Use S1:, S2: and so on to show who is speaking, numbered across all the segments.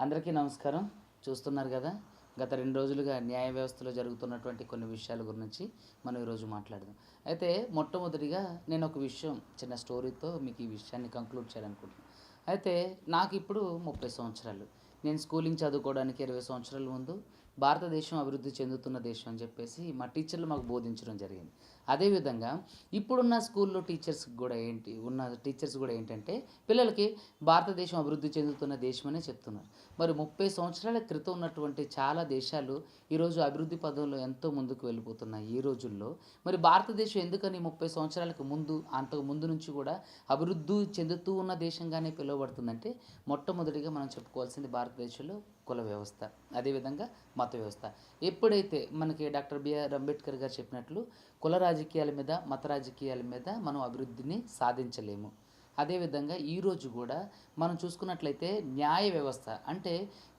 S1: అందరికీ నమస్కారం. చూస్తున్నారు కదా గత రెండు రోజులుగా న్యాయ వ్యవస్థలో జరుగుతున్నటువంటి కొన్ని విషయాల గురించి మనం ఈరోజు మాట్లాడదాం. అయితే మొట్టమొదటిగా నేను ఒక విషయం చిన్న స్టోరీతో మీకు ఈ విషయాన్ని కంక్లూడ్ చేయాలనుకుంటున్నాను అయితే నాకు ఇప్పుడు ముప్పై సంవత్సరాలు. నేను స్కూలింగ్ చదువుకోవడానికి ఇరవై సంవత్సరాల ముందు భారతదేశం అభివృద్ధి చెందుతున్న దేశం అని చెప్పేసి మా టీచర్లు మాకు బోధించడం జరిగింది. అదేవిధంగా ఇప్పుడున్న స్కూల్లో టీచర్స్ కూడా ఏంటి ఉన్న టీచర్స్ కూడా ఏంటంటే పిల్లలకి భారతదేశం అభివృద్ధి చెందుతున్న దేశం అనే చెప్తున్నారు. మరి ముప్పై సంవత్సరాల క్రితం ఉన్నటువంటి చాలా దేశాలు ఈరోజు అభివృద్ధి పదంలో ఎంతో ముందుకు వెళ్ళిపోతున్నాయి ఈ రోజుల్లో. మరి భారతదేశం ఎందుకని ముప్పై సంవత్సరాలకు ముందు అంతకు ముందు నుంచి కూడా అభివృద్ధి చెందుతూ ఉన్న దేశంగానే పిలువబడుతుందంటే మొట్టమొదటిగా మనం చెప్పుకోవాల్సింది భారతదేశంలో కుల వ్యవస్థ అదేవిధంగా మత వ్యవస్థ. ఎప్పుడైతే మనకి డాక్టర్ బిఆర్ అంబేద్కర్ గారు చెప్పినట్లు కుల రాజకీయాల మీద మత రాజకీయాల మీద మనం అభివృద్ధిని సాధించలేము. అదేవిధంగా ఈరోజు కూడా మనం చూసుకున్నట్లయితే న్యాయ వ్యవస్థ అంటే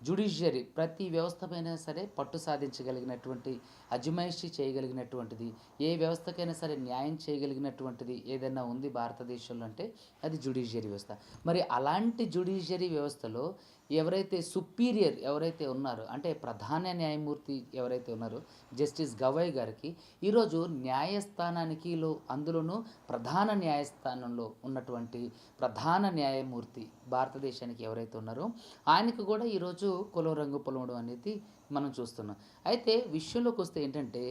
S1: జుడిషియరీ ప్రతి వ్యవస్థ పైన సరే పట్టు సాధించగలిగినటువంటి అజమాయిషి చేయగలిగినటువంటిది ఏ వ్యవస్థకైనా సరే న్యాయం చేయగలిగినటువంటిది ఏదైనా ఉంది భారతదేశంలో అంటే అది జుడిషియరీ వ్యవస్థ. మరి అలాంటి జుడిషియరీ వ్యవస్థలో ఎవరైతే సుపీరియర్ ఎవరైతే ఉన్నారో అంటే ప్రధాన న్యాయమూర్తి ఎవరైతే ఉన్నారో జస్టిస్ గవయ్ గారికి ఈరోజు న్యాయస్థానానికి లో అందులోనూ ప్రధాన న్యాయస్థానంలో ఉన్నటువంటి ప్రధాన న్యాయమూర్తి భారతదేశానికి ఎవరైతే ఉన్నారో ఆయనకు కూడా ఈరోజు కులం రంగు పొలవడం అనేది మనం చూస్తున్నాం. అయితే విషయంలోకి వస్తే ఏంటంటే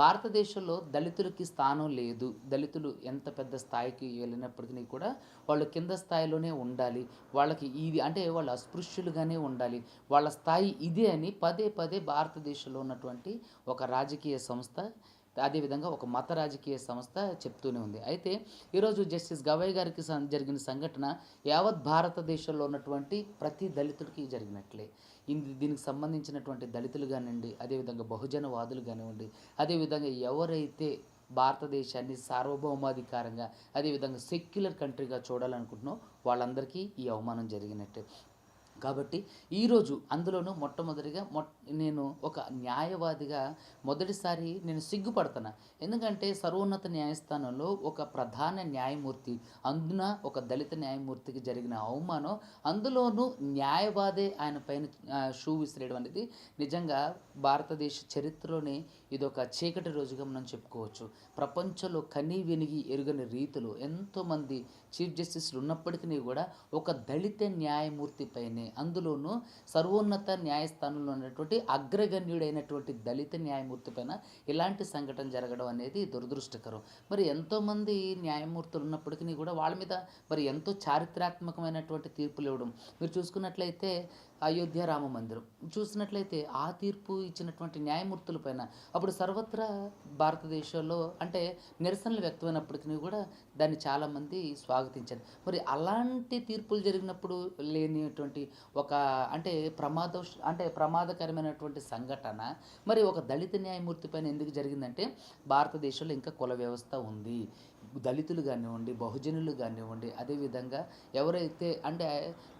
S1: భారతదేశంలో దళితులకి స్థానం లేదు. దళితులు ఎంత పెద్ద స్థాయికి వెళ్ళినప్పటికీ కూడా వాళ్ళు కింద స్థాయిలోనే ఉండాలి. వాళ్ళకి ఇది అంటే వాళ్ళు అస్పృశ్యులుగానే ఉండాలి. వాళ్ళ స్థాయి ఇదే అని పదే పదే భారతదేశంలో ఉన్నటువంటి ఒక రాజకీయ సంస్థ అదేవిధంగా ఒక మత రాజకీయ సంస్థ చెప్తూనే ఉంది. అయితే ఈరోజు జస్టిస్ గవయ్ గారికి జరిగిన సంఘటన యావత్ భారతదేశంలో ఉన్నటువంటి ప్రతి దళితుడికి జరిగినట్లే. ఇది దీనికి సంబంధించినటువంటి దళితులు కానివ్వండి అదేవిధంగా బహుజనవాదులు కానివ్వండి అదేవిధంగా ఎవరైతే భారతదేశాన్ని సార్వభౌమాధికారంగా అదేవిధంగా సెక్యులర్ కంట్రీగా చూడాలనుకుంటున్నాం వాళ్ళందరికీ ఈ అవమానం జరిగినట్టే. కాబట్టి ఈరోజు అందులోనూ మొట్టమొదటిగా మొ నేను ఒక న్యాయవాదిగా మొదటిసారి నేను సిగ్గుపడుతున్నా ఎందుకంటే సర్వోన్నత న్యాయస్థానంలో ఒక ప్రధాన న్యాయమూర్తి అందున ఒక దళిత న్యాయమూర్తికి జరిగిన అవమానం అందులోనూ న్యాయవాదే ఆయన పైన షూ విసిరేయడం అనేది నిజంగా భారతదేశ చరిత్రలోనే ఇది ఒక చీకటి రోజుగా మనం చెప్పుకోవచ్చు. ప్రపంచంలో కనీ వినిగి ఎరుగని రీతిలో ఎంతోమంది చీఫ్ జస్టిస్లు ఉన్నప్పటికీ కూడా ఒక దళిత న్యాయమూర్తి పైనే అందులోనూ సర్వోన్నత న్యాయస్థానంలో ఉన్నటువంటి అగ్రగణ్యుడైనటువంటి దళిత న్యాయమూర్తి పైన ఇలాంటి సంఘటన జరగడం అనేది దురదృష్టకరం. మరి ఎంతోమంది న్యాయమూర్తులు ఉన్నప్పటికీ కూడా వాళ్ళ మీద మరి ఎంతో చారిత్రాత్మకమైనటువంటి తీర్పులు ఇవ్వడం. మీరు చూసుకున్నట్లయితే అయోధ్య రామ మందిరం. చూసినట్లయితే ఆ తీర్పు ఇచ్చినటువంటి న్యాయమూర్తుల పైన అప్పుడు సర్వత్రా భారతదేశంలో అంటే నిరసనలు వ్యక్తమైనప్పటికీ కూడా దాన్ని చాలామంది స్వాగతించారు. మరి అలాంటి తీర్పులు జరిగినప్పుడు లేనిటువంటి ఒక అంటే ప్రమాద అంటే ప్రమాదకరమైనటువంటి సంఘటన మరి ఒక దళిత న్యాయమూర్తి పైన ఎందుకు జరిగిందంటే భారతదేశంలో ఇంకా కుల వ్యవస్థ ఉంది. దళితులు కానివ్వండి బహుజనులు కానివ్వండి అదేవిధంగా ఎవరైతే అంటే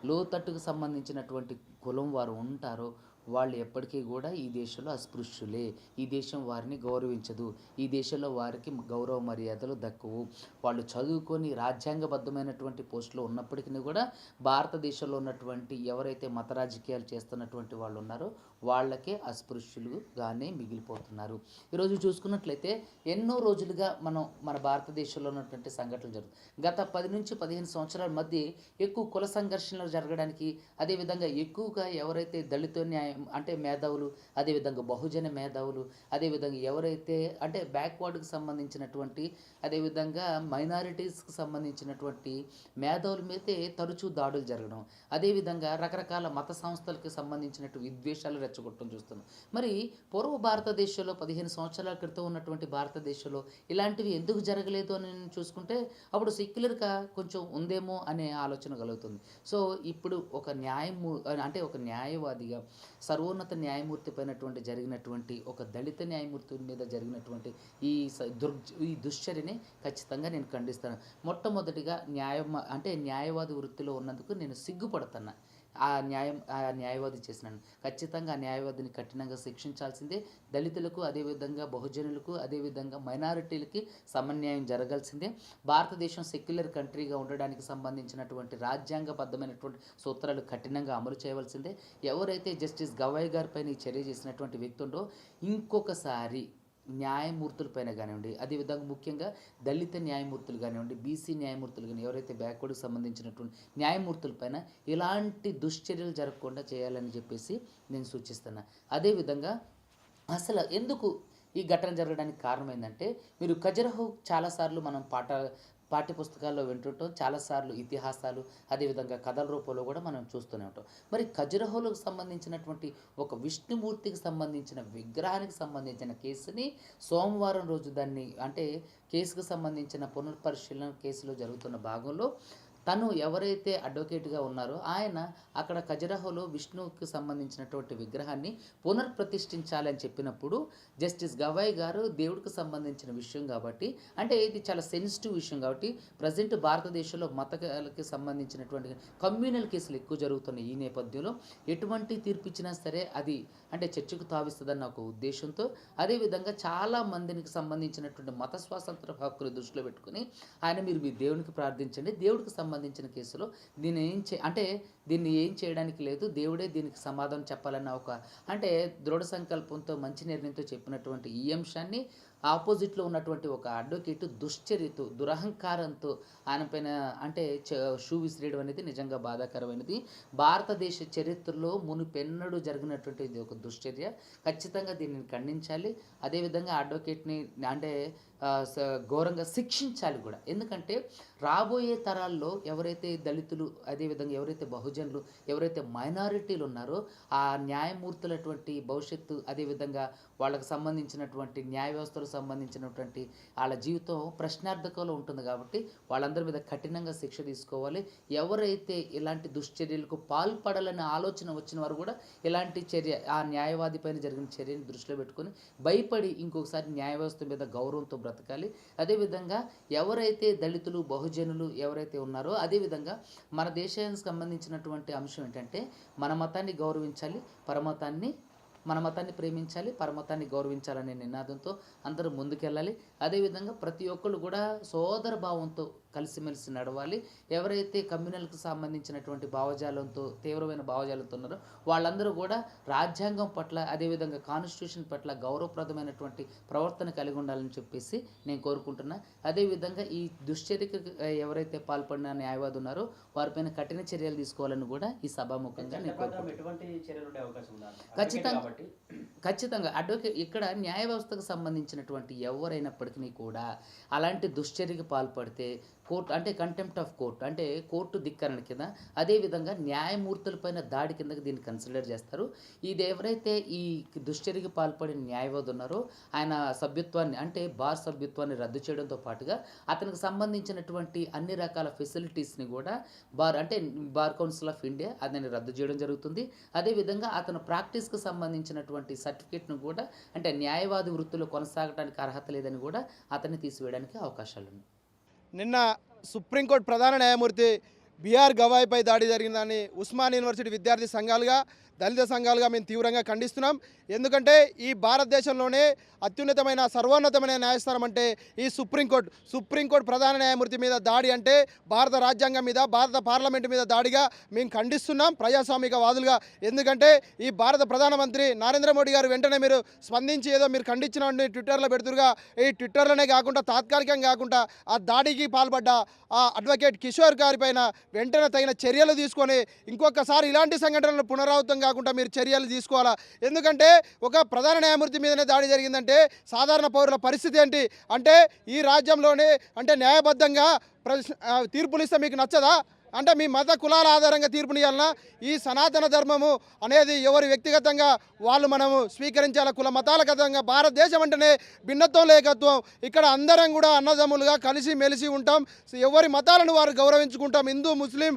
S1: లోతట్టుకు సంబంధించినటువంటి కులం వారు ఉంటారో వాళ్ళు ఎప్పటికీ కూడా ఈ దేశంలో అస్పృశ్యులే. ఈ దేశం వారిని గౌరవించదు. ఈ దేశంలో వారికి గౌరవ మర్యాదలు దక్కువు. వాళ్ళు చదువుకొని రాజ్యాంగబద్ధమైనటువంటి పోస్టులో ఉన్నప్పటికీ కూడా భారతదేశంలో ఉన్నటువంటి ఎవరైతే మత రాజకీయాలు చేస్తున్నటువంటి వాళ్ళు ఉన్నారో వాళ్ళకే అస్పృశ్యులుగానే మిగిలిపోతున్నారు. ఈరోజు చూసుకున్నట్లయితే ఎన్నో రోజులుగా మనం మన భారతదేశంలో ఉన్నటువంటి సంఘటనలు జరుగుతుంది గత పది నుంచి పదిహేను సంవత్సరాల మధ్య ఎక్కువ కుల సంఘర్షణలు జరగడానికి అదేవిధంగా ఎక్కువగా ఎవరైతే దళిత న్యాయం అంటే మేధావులు అదేవిధంగా బహుజన మేధావులు అదేవిధంగా ఎవరైతే అంటే బ్యాక్వర్డ్కి సంబంధించినటువంటి అదేవిధంగా మైనారిటీస్కి సంబంధించినటువంటి మేధావుల మీదే తరచూ దాడులు జరగడం అదేవిధంగా రకరకాల మత సంస్థలకు సంబంధించినట్టు విద్వేషాలు రెచ్చగొట్టడం చూస్తున్నాం. మరి పూర్వ భారతదేశంలో పదిహేను సంవత్సరాల క్రితం ఉన్నటువంటి భారతదేశంలో ఇలాంటివి ఎందుకు జరగలేదు అని చూసుకుంటే అప్పుడు సెక్యులర్గా కొంచెం ఉందేమో అనే ఆలోచన కలుగుతుంది. సో ఇప్పుడు ఒక న్యాయం అంటే ఒక న్యాయవాదిగా సర్వోన్నత న్యాయమూర్తి పైనటువంటి జరిగినటువంటి ఒక దళిత న్యాయమూర్తి మీద జరిగినటువంటి ఈ స- దుర్ ఈ దుశ్చర్యని ఖచ్చితంగా నేను ఖండిస్తాను. మొట్టమొదటిగా న్యాయం అంటే న్యాయవాది వృత్తిలో ఉన్నందుకు నేను సిగ్గుపడుతున్నా. ఆ న్యాయం ఆ న్యాయవాది చేసినాను ఖచ్చితంగా ఆ న్యాయవాదిని కఠినంగా శిక్షించాల్సిందే. దళితులకు అదేవిధంగా బహుజనులకు అదేవిధంగా మైనారిటీలకి సమన్యాయం జరగాల్సిందే. భారతదేశం సెక్యులర్ కంట్రీగా ఉండడానికి సంబంధించినటువంటి రాజ్యాంగబద్ధమైనటువంటి సూత్రాలు కఠినంగా అమలు చేయవలసిందే. ఎవరైతే జస్టిస్ గవాయ్ గారిపైన ఈ చర్య చేసినటువంటి వ్యక్తి ఉండో ఇంకొకసారి న్యాయమూర్తులపైన కానివ్వండి అదేవిధంగా ముఖ్యంగా దళిత న్యాయమూర్తులు కానివ్వండి బీసీ న్యాయమూర్తులు కానీ ఎవరైతే బ్యాక్వర్డ్కి సంబంధించినటువంటి న్యాయమూర్తులపైన ఇలాంటి దుశ్చర్యలు జరగకుండా చేయాలని చెప్పేసి నేను సూచిస్తున్నా. అదేవిధంగా అసలు ఎందుకు ఈ ఘటన జరగడానికి కారణం ఏంటంటే మీరు ఖజరహో చాలాసార్లు మనం పాఠ పాఠ్య పుస్తకాల్లో వింటుంటాం. చాలాసార్లు ఇతిహాసాలు అదేవిధంగా కథల రూపంలో కూడా మనం చూస్తూనే ఉంటాం. మరి ఖజురహోలకు సంబంధించినటువంటి ఒక విష్ణుమూర్తికి సంబంధించిన విగ్రహానికి సంబంధించిన కేసుని సోమవారం రోజు దాన్ని అంటే కేసుకు సంబంధించిన పునర్పరిశీలన కేసులో జరుగుతున్న భాగంలో తను ఎవరైతే అడ్వకేట్గా ఉన్నారో ఆయన అక్కడ ఖజరహోలో విష్ణువుకి సంబంధించినటువంటి విగ్రహాన్ని పునర్ప్రతిష్ఠించాలని చెప్పినప్పుడు జస్టిస్ గవాయ్ గారు దేవుడికి సంబంధించిన విషయం కాబట్టి అంటే ఇది చాలా సెన్సిటివ్ విషయం కాబట్టి ప్రజెంట్ భారతదేశంలో మతాలకి సంబంధించినటువంటి కమ్యూనల్ కేసులు ఎక్కువ జరుగుతున్నాయి ఈ నేపథ్యంలో. ఎటువంటి తీర్పు ఇచ్చినా సరే అది అంటే చర్చకు తావిస్తుందన్న ఒక ఉద్దేశంతో అదేవిధంగా చాలా మందికి సంబంధించినటువంటి మత స్వాతంత్ర హక్కులు దృష్టిలో పెట్టుకుని ఆయన మీరు మీ దేవునికి ప్రార్థించండి. దేవుడికి సంబంధించిన కేసులో దీన్ని ఏం చే అంటే దీన్ని ఏం చేయడానికి లేదు. దేవుడే దీనికి సమాధానం చెప్పాలన్న ఒక అంటే దృఢ సంకల్పంతో మంచి నిర్ణయంతో చెప్పినటువంటి ఈ అంశాన్ని ఆపోజిట్లో ఉన్నటువంటి ఒక అడ్వకేట్ దుశ్చరితో దురహంకారంతో ఆయన పైన అంటే షూ విసిరేయడం అనేది నిజంగా బాధాకరమైనది. భారతదేశ చరిత్రలో మునుపెన్నడూ జరిగినటువంటి ఇది ఒక దుశ్చర్య. ఖచ్చితంగా దీనిని ఖండించాలి. అదేవిధంగా అడ్వకేట్ని అంటే ఘోరంగా శిక్షించాలి కూడా. ఎందుకంటే రాబోయే తరాల్లో ఎవరైతే దళితులు అదేవిధంగా ఎవరైతే బహుజనులు ఎవరైతే మైనారిటీలు ఉన్నారో ఆ న్యాయమూర్తులటువంటి భవిష్యత్తు అదేవిధంగా వాళ్ళకి సంబంధించినటువంటి న్యాయ వ్యవస్థలకు సంబంధించినటువంటి వాళ్ళ జీవితం ప్రశ్నార్థకంలో ఉంటుంది కాబట్టి వాళ్ళందరి మీద కఠినంగా శిక్ష తీసుకోవాలి. ఎవరైతే ఇలాంటి దుశ్చర్యలకు పాల్పడాలనే ఆలోచన వచ్చిన వారు కూడా ఇలాంటి చర్య ఆ న్యాయవాది పైన జరిగిన చర్యని దృష్టిలో పెట్టుకొని భయపడి ఇంకొకసారి న్యాయ వ్యవస్థ మీద గౌరవంతో బ్రతకాలి. అదేవిధంగా ఎవరైతే దళితులు బహుజనులు ఎవరైతే ఉన్నారో అదేవిధంగా మన దేశానికి సంబంధించినటువంటి అంశం ఏంటంటే మన మతాన్ని గౌరవించాలి పరమతాన్ని మన మతాన్ని ప్రేమించాలి పరమతాన్ని గౌరవించాలనే నినాదంతో అందరూ ముందుకెళ్ళాలి. అదేవిధంగా ప్రతి ఒక్కళ్ళు కూడా సోదర భావంతో కలిసిమెలిసి నడవాలి. ఎవరైతే కమ్యూనల్కి సంబంధించినటువంటి భావజాలంతో తీవ్రమైన భావజాలంతో ఉన్నారో వాళ్ళందరూ కూడా రాజ్యాంగం పట్ల అదేవిధంగా కాన్స్టిట్యూషన్ పట్ల గౌరవప్రదమైనటువంటి ప్రవర్తన కలిగి ఉండాలని చెప్పేసి నేను కోరుకుంటున్నా. అదేవిధంగా ఈ దుశ్చర్యకు ఎవరైతే పాల్పడిన న్యాయవాది ఉన్నారో వారిపైన కఠిన చర్యలు తీసుకోవాలని కూడా ఈ సభాముఖంగా నేను కోరుకుంటున్నాను ఖచ్చితంగా.
S2: కాబట్టి
S1: ఖచ్చితంగా అడ్వకేట్ ఇక్కడ న్యాయ వ్యవస్థకు సంబంధించినటువంటి ఎవరైనప్పటికీ కూడా అలాంటి దుశ్చర్యకి పాల్పడితే కోర్టు అంటే కంటెంప్ట్ ఆఫ్ కోర్టు అంటే కోర్టు ధిక్కరణ కింద. అదేవిధంగా న్యాయమూర్తులపైన దాడి కిందకి దీన్ని కన్సిడర్ చేస్తారు. ఇది ఎవరైతే ఈ దుశ్చర్యకి పాల్పడిన న్యాయవాది ఉన్నారో ఆయన సభ్యత్వాన్ని అంటే బార్ సభ్యత్వాన్ని రద్దు చేయడంతో పాటుగా అతనికి సంబంధించినటువంటి అన్ని రకాల ఫెసిలిటీస్ని కూడా బార్ అంటే బార్ కౌన్సిల్ ఆఫ్ ఇండియా అతన్ని రద్దు చేయడం జరుగుతుంది. అదేవిధంగా అతను ప్రాక్టీస్కి సంబంధించినటువంటి సర్టిఫికేట్ను కూడా అంటే న్యాయవాది వృత్తిలో కొనసాగడానికి అర్హత లేదని కూడా అతన్ని తీసివేయడానికి అవకాశాలు ఉన్నాయి
S3: నిన్న సుప్రీంకోర్టు ప్రధాన న్యాయమూర్తి బీఆర్ గవాయిపై దాడి జరిగిందని ఉస్మాన్ యూనివర్సిటీ విద్యార్థి సంఘాలుగా దళిత సంఘాలుగా మేము తీవ్రంగా ఖండిస్తున్నాం. ఎందుకంటే ఈ భారతదేశంలోనే అత్యున్నతమైన సర్వోన్నతమైన న్యాయస్థానం అంటే ఈ సుప్రీంకోర్టు. సుప్రీంకోర్టు ప్రధాన న్యాయమూర్తి మీద దాడి అంటే భారత రాజ్యాంగం మీద భారత పార్లమెంట్ మీద దాడిగా మేము ఖండిస్తున్నాం ప్రజాస్వామిక వాదులుగా ఎందుకంటే ఈ భారత ప్రధానమంత్రి నరేంద్ర మోడీ గారు వెంటనే మీరు స్పందించి ఏదో మీరు ఖండించిన ట్విట్టర్లో పెడుతురుగా. ఈ ట్విట్టర్లోనే కాకుండా తాత్కాలికంగా కాకుండా ఆ దాడికి పాల్పడ్డ ఆ అడ్వకేట్ కిషోర్ గారి పైన వెంటనే తగిన చర్యలు తీసుకొని ఇంకొకసారి ఇలాంటి సంఘటనలు పునరావృతం కాకుండా మీరు చర్యలు తీసుకోవాలా? ఎందుకంటే ఒక ప్రధాన న్యాయమూర్తి మీదనే దాడి జరిగిందంటే సాధారణ పౌరుల పరిస్థితి ఏంటి? అంటే ఈ రాజ్యంలోనే అంటే న్యాయబద్ధంగా ప్రశ్న తీర్పులు ఇస్తే మీకు నచ్చదా? అంటే మీ మత కులాల ఆధారంగా తీర్పునియాలన్నా ఈ సనాతన ధర్మము అనేది ఎవరి వ్యక్తిగతంగా వాళ్ళు మనము స్వీకరించాల కుల మతాల గతంగా భారతదేశం అంటేనే భిన్నత్వం లేకత్వం. ఇక్కడ అందరం కూడా అన్నదమ్ములుగా కలిసి మెలిసి ఉంటాం. ఎవరి మతాలను వారు గౌరవించుకుంటాం. హిందూ ముస్లిం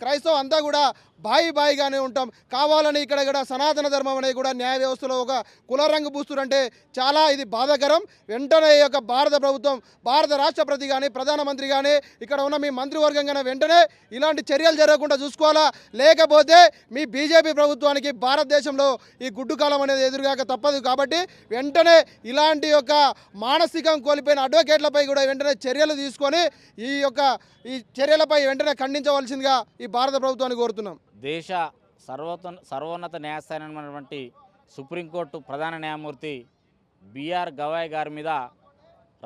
S3: క్రైస్తవ అంతా కూడా బాయి బాయిగానే ఉంటాం. కావాలని ఇక్కడ కూడా సనాతన ధర్మం అనేది కూడా న్యాయ వ్యవస్థలో ఒక కులరంగు రంగు చాలా ఇది బాధాకరం. వెంటనే ఈ యొక్క భారత ప్రభుత్వం భారత రాష్ట్రపతి కానీ ప్రధానమంత్రి కానీ ఇక్కడ ఉన్న మీ మంత్రివర్గం కానీ వెంటనే ఇలాంటి చర్యలు జరగకుండా చూసుకోవాలా? లేకపోతే మీ బీజేపీ ప్రభుత్వానికి భారతదేశంలో ఈ గుడ్డు కాలం అనేది ఎదురుగాక తప్పదు కాబట్టి వెంటనే ఇలాంటి యొక్క మానసికం కోల్పోయిన అడ్వకేట్లపై కూడా వెంటనే చర్యలు తీసుకొని ఈ యొక్క ఈ చర్యలపై వెంటనే ఖండించవలసిందిగా ఈ భారత ప్రభుత్వాన్ని కోరుతున్నాం.
S2: దేశ సర్వోత సర్వోన్నత న్యాయస్థానమైనటువంటి సుప్రీంకోర్టు ప్రధాన న్యాయమూర్తి బిఆర్ గవాయ్ గారి మీద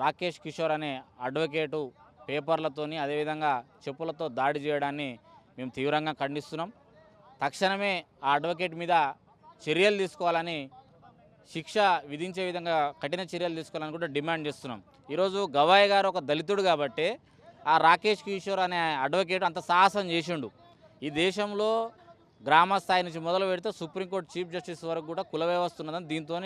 S2: రాకేష్ కిషోర్ అనే అడ్వకేటు పేపర్లతోని అదేవిధంగా చెప్పులతో దాడి చేయడాన్ని మేము తీవ్రంగా ఖండిస్తున్నాం. తక్షణమే ఆ అడ్వకేట్ మీద చర్యలు తీసుకోవాలని శిక్ష విధించే విధంగా కఠిన చర్యలు తీసుకోవాలని కూడా డిమాండ్ చేస్తున్నాం. ఈరోజు గవాయ్ గారు ఒక దళితుడు కాబట్టి ఆ రాకేష్ కిషోర్ అనే అడ్వకేట్ అంత సాహసం చేసిండు. ఈ దేశంలో గ్రామ స్థాయి నుంచి మొదలు పెడితే సుప్రీంకోర్టు చీఫ్ జస్టిస్ వరకు కూడా కుల వ్యవస్థ ఉన్నదని దీంతో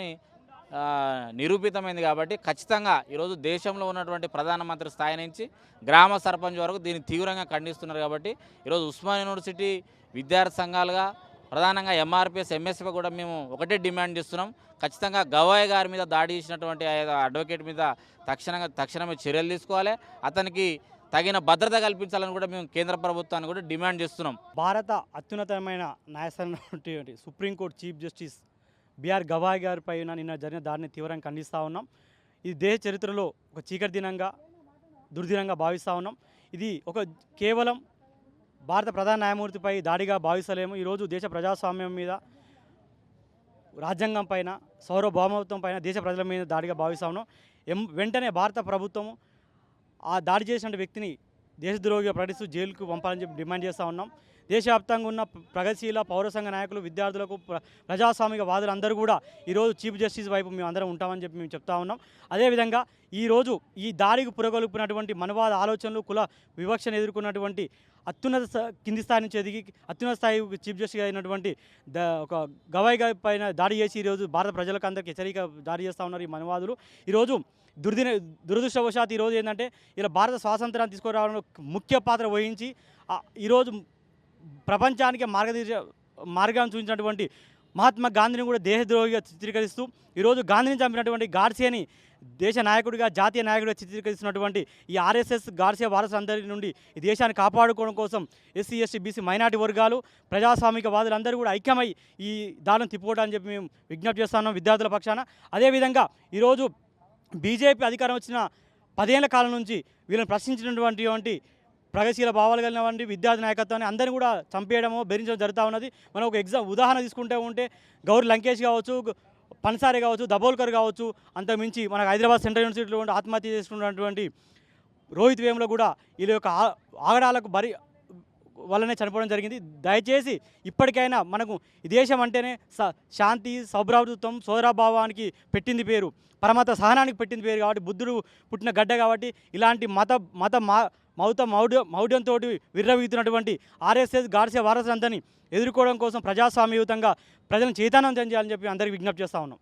S2: నిరూపితమైంది కాబట్టి ఖచ్చితంగా ఈరోజు దేశంలో ఉన్నటువంటి ప్రధానమంత్రి స్థాయి నుంచి గ్రామ సర్పంచ్ వరకు దీన్ని తీవ్రంగా ఖండిస్తున్నారు కాబట్టి ఈరోజు ఉస్మాన్ యూనివర్సిటీ విద్యార్థి సంఘాలుగా ప్రధానంగా ఎంఆర్పిఎస్ ఎంఎస్పీ కూడా మేము ఒకటే డిమాండ్ చేస్తున్నాం. ఖచ్చితంగా గవాయ్ గారి మీద దాడి చేసినటువంటి అడ్వకేట్ మీద తక్షణంగా తక్షణమే చర్యలు తీసుకోవాలి. అతనికి తగిన భద్రత కల్పించాలని కూడా మేము కేంద్ర ప్రభుత్వాన్ని కూడా డిమాండ్ చేస్తున్నాం.
S4: భారత అత్యున్నతమైన న్యాయస్థానం Supreme Court chief justice BR Gavai గారిపై పైన నిన్న జరిగిన దాడిని తీవ్రంగా ఖండిస్తూ ఉన్నాం. ఇది దేశ చరిత్రలో ఒక చీకటి దినంగా దుర్దినంగా భావిస్తూ ఉన్నాం. ఇది ఒక కేవలం భారత ప్రధాన న్యాయమూర్తిపై దాడిగా భావిస్తలేము. ఈరోజు దేశ ప్రజాస్వామ్యం మీద రాజ్యాంగం పైన సౌరభౌమత్వం పైన దేశ ప్రజల మీద దాడిగా భావిస్తా ఉన్నాం. ఎం వెంటనే భారత ప్రభుత్వం ఆ దాడి చేసిన వ్యక్తిని దేశద్రోహిగా ప్రకటిస్తూ జైలుకు పంపాలని చెప్పి డిమాండ్ చేస్తూ ఉన్నాం. దేశవ్యాప్తంగా ఉన్న ప్రగతిశీల పౌరసంఘ నాయకులు విద్యార్థులకు ప్ర- ప్రజాస్వామిక వాదులు అందరూ కూడా ఈరోజు చీఫ్ జస్టిస్ వైపు మేము అందరం ఉంటామని చెప్పి మేము చెప్తా ఉన్నాం. అదేవిధంగా ఈరోజు ఈ దాడికి పురగొలుపునటువంటి మనవాద ఆలోచనలు కుల వివక్షను ఎదుర్కొన్నటువంటి అత్యున్నత కింది స్థాయి నుంచి ఎదిగి అత్యున్నత స్థాయి చీఫ్ జస్టిస్ అయినటువంటి ద ఒక గవాయి గారి పైన దాడి చేసి ఈరోజు భారత ప్రజలకు అందరికీ హెచ్చరిక జారీ చేస్తూ ఉన్నారు ఈ మనవాదులు. ఈరోజు దుర్దిన దురదృష్టవశాత్తు ఈరోజు ఏంటంటే ఇలా భారత స్వాతంత్రాన్ని తీసుకురావడంలో ముఖ్య పాత్ర వహించి ఈరోజు ప్రపంచానికి మార్గదర్శ మార్గాన్ని చూపించినటువంటి మహాత్మా గాంధీని కూడా దేశద్రోహిగా చిత్రీకరిస్తూ ఈరోజు గాంధీని చంపినటువంటి గాడ్సేని దేశ నాయకుడిగా జాతీయ నాయకుడిగా చిత్రీకరిస్తున్నటువంటి ఈ ఆర్ఎస్ఎస్ గాడ్సే వారసులందరి నుండి ఈ దేశాన్ని కాపాడుకోవడం కోసం ఎస్సీ ఎస్టీ బీసీ మైనార్టీ వర్గాలు ప్రజాస్వామికవాదులందరూ కూడా ఐక్యమై ఈ దాడిని తిప్పుకోవడానికి చెప్పి మేము విజ్ఞప్తి చేస్తున్నాం విద్యార్థుల పక్షాన. అదేవిధంగా ఈరోజు బీజేపీ అధికారం వచ్చిన పదేళ్ళ కాలం నుంచి వీళ్ళని ప్రశ్నించినటువంటి ప్రగతిశీల భావాలు కలిగినవంటి విద్యార్థి నాయకత్వాన్ని అందరినీ కూడా చంపేయడము బెదిరించడం జరుగుతూ ఉన్నది. మనం ఒక ఎగ్జామ్ ఉదాహరణ తీసుకుంటే ఉంటే గౌరీ లంకేష్ కావచ్చు పన్సారి కావచ్చు దబోల్కర్ కావచ్చు అంతకుమించి మనకు హైదరాబాద్ సెంట్రల్ యూనివర్సిటీలో ఆత్మహత్య చేసుకున్నటువంటి రోహిత్ వేములో కూడా వీళ్ళ యొక్క ఆ- ఆగడాలకు బరి వల్లనే చనిపోవడం జరిగింది. దయచేసి ఇప్పటికైనా మనకు ఈ దేశం అంటేనే స శాంతి సౌభ్రాతృత్వం సోదరాభావానికి పెట్టింది పేరు. పరమత సహనానికి పెట్టింది పేరు కాబట్టి బుద్ధుడు పుట్టిన గడ్డ కాబట్టి ఇలాంటి మత మత మా మౌత మౌఢ్య మౌఢ్యంతో విర్రవీగుతున్నటువంటి ఆర్ఎస్ఎస్ గాడ్సే వారసులందరినీ ఎదుర్కోవడం కోసం ప్రజాస్వామ్యయుతంగా ప్రజలను చైతన్యం చేయాలని చెప్పి అందరికీ విజ్ఞప్తి చేస్తా ఉన్నాం.